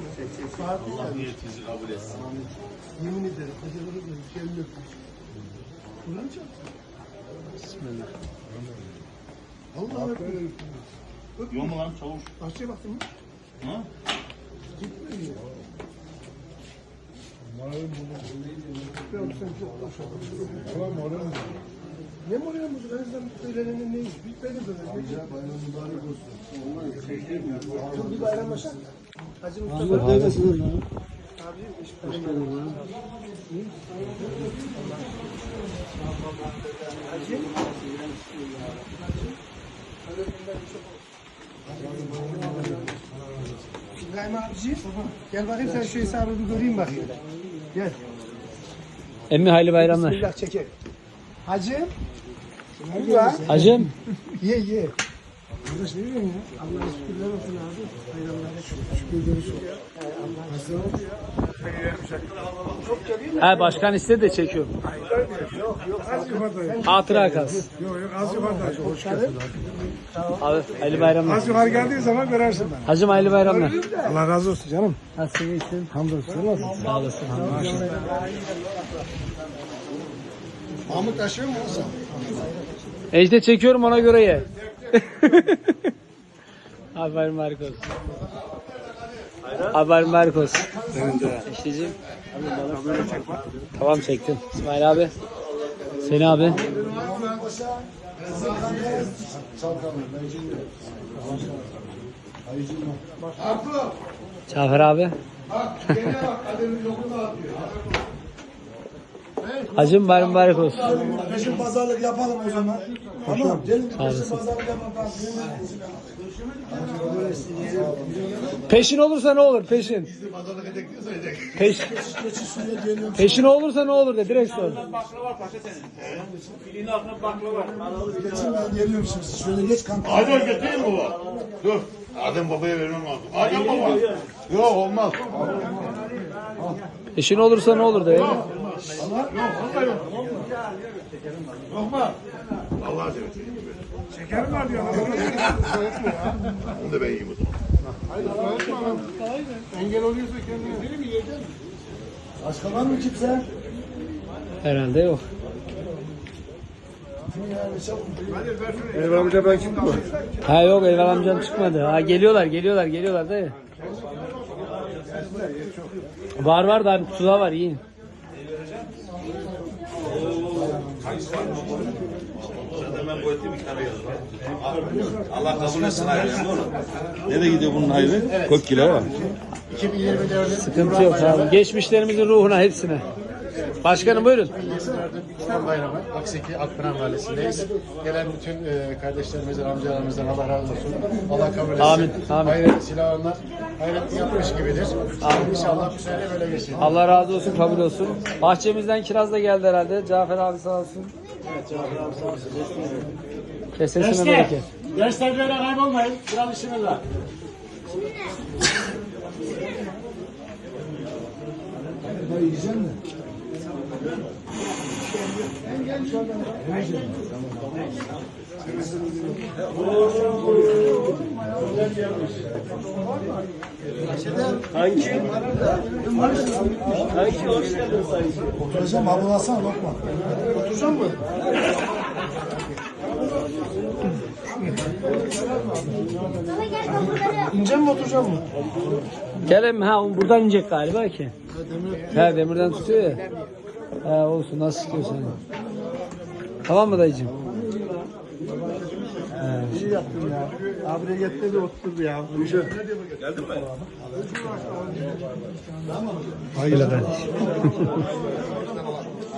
Allah niyetinizi kabul etsin. Yemin ederim. Hocaları görmüş. Elini öpmüş. Kur'an çarpsın. Bismillah. Allah öpmüş. Yok mu lan çavuş? Bahçeye baktın mı? Ha? Gitmiyor. Ben sen çok boş adamsın. Ne moral bozuk? En azından söylenenin neymiş? Bitmedi böyle. Ya bayram mübarek olsun. Çok bir bayramlaşak. Hacı Mustafa. Allah devlesin ya. Abi işte. Hacı. İbrahim abici, gel bakayım sen şu hesabı bir göreyim bakayım. Gel. Emmi hayırlı bayramlar. Bismillah çeker. Hacı. Buyur ha. Hacım. Ye ye. Arkadaş ne diyorsun ya? Allah'a şükürler olsun abi. Hayranlara çok şükür görüşürüz. Allah'a Çok geliyor mu? Ha başkan istedi de çekiyor. Yok yok az yukarıda. Hatıra kalsın. Yok yok az yukarıda. Hoş geldin. Abi hayırlı bayramlar. Az yukarı geldiği zaman görürsün ben. Hacım hayırlı bayramlar. Allah razı olsun canım. Nasılsın iyisin? Hamdolsun. Sen nasılsın? Sağ olasın. Mahmut taşıyor mu olsa? Ejde çekiyorum ona göre ye. Abi bayram harika olsun. İşteciğim. Tamam çektim. İsmail abi. Seni abi. Cafer abi. Hacım bayram mübarek olsun. Peşin pazarlık yapalım o zaman. Tamam. Gelin olasın. pazarlık yapalım. Peşin olursa ne olur peşin? Peş, peşin olursa ne olur de direkt sor. Geçin ben geliyorum şimdi. Şöyle geç kanka. Adem getireyim baba. Dur. Adem babaya vermem lazım. Adem baba. Yok olmaz. Peşin olursa ne olur de. Yok vallahi yok. Lokma. Allah'a seversen. Şeker mi var diyor? Onu da ben yiyeyim o zaman. Engel oluyorsa kendine. Biri mi yiyeceksin? Başka var mı kimse? Herhalde yok. Benim amca ben kimdim bu? Ha yok Eyval amcam çıkmadı. Ha geliyorlar geliyorlar geliyorlar da. Var var da kutuda var yiyin. Allah kabul etsin hayrını. Nereye gidiyor bunun hayrı? Kök kilo var. 2024'ün Sıkıntı yok abi. Geçmişlerimizin ruhuna hepsine. Başkanım buyurun. İslam Bayramı Akseki Akpınar Mahallesi'ndeyiz. Gelen bütün e, kardeşlerimizden, amcalarımızdan Allah razı olsun. Allah kabul etsin. Amin, amin. Hayret silahlar hayret yapmış gibidir. İnşallah bu sene böyle geçsin. Allah razı olsun kabul olsun. Bahçemizden kiraz da geldi herhalde. Cafer abi sağ olsun. Kesesine bereket. Gençler böyle kaybolmayın. Biraz işimiz var. Yiyeceksin mi? Oturacağım abi alsana bakma. Oturacağım mı? İneceğim mi oturacağım mı? Gel ha o buradan inecek galiba ki. He demirden tutuyor ya. He olsun nasıl istiyorsan. Tamam mı dayıcım? İyi yaptın ya. Abi yetti de oturdu ya. Hayırlı kardeşim.